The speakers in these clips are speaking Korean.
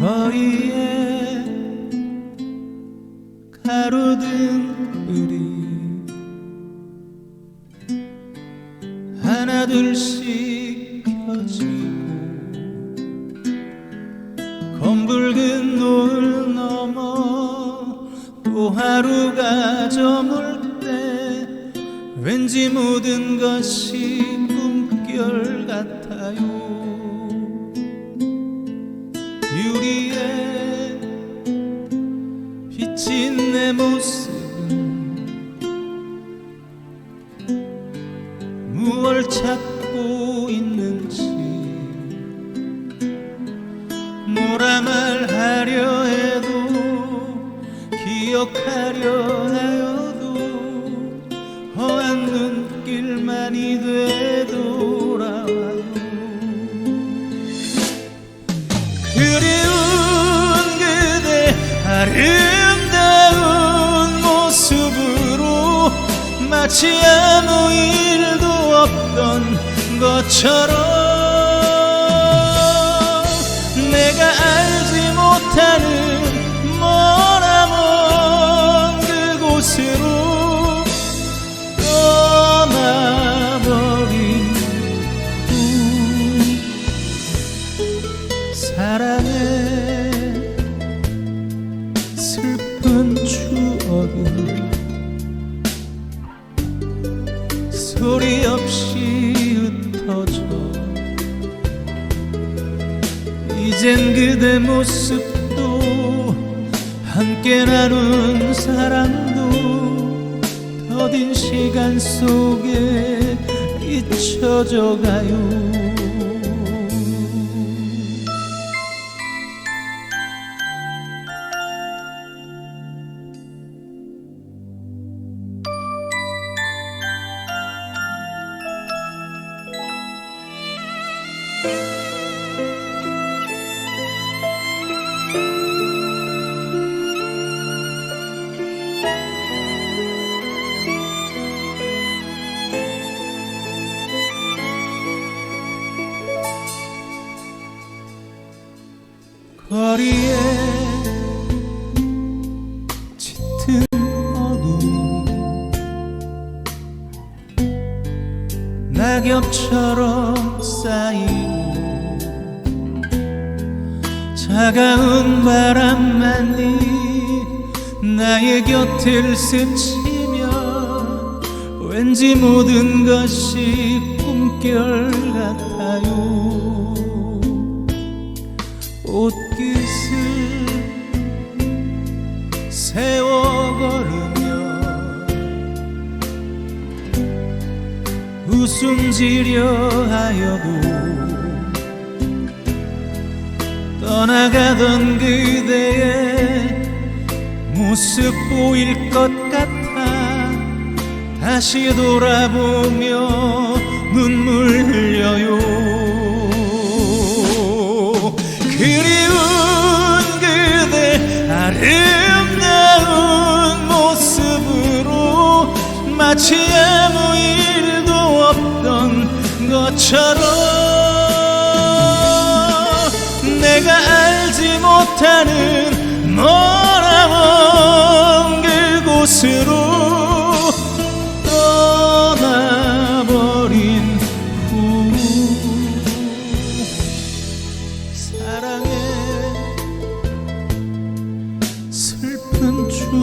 거리에 가로등 불이 하나 둘씩 켜지고 검붉은 노을 넘어 또 하루가 저물 때 왠지 모든 것이 무얼 찾고 있는지. 뭐라 말하려 해도 기억하려 하여도 허한 눈길만이 되돌아와요. 그리운 그대 아름다운 모습으로 마치 아무 일도 없던 것처럼 내가 알지 못하는 머나먼 그곳으로 떠나버린 후 사랑의 슬픈 추억은 소리 이젠 그대 모습도 함께 나눈 사랑도 더딘 시간 속에 잊혀져 가요. 거 리에 짙은 어둠이 낙엽처럼 쌓이고 차가운 바람만이 나의 곁을 스치며 왠지 모든 것이 꿈결 같아요 옷깃을 세워 걸으며 웃음 지려 하여도 떠나가던 그대의 모습 보일 것 같아 다시 돌아보며 눈물 흘려요 그리운 그대 아름다운 모습으로 마치 아무 일도 없던 것처럼 내가 알지 못하는 머나먼 그곳으로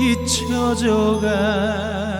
잊혀져 가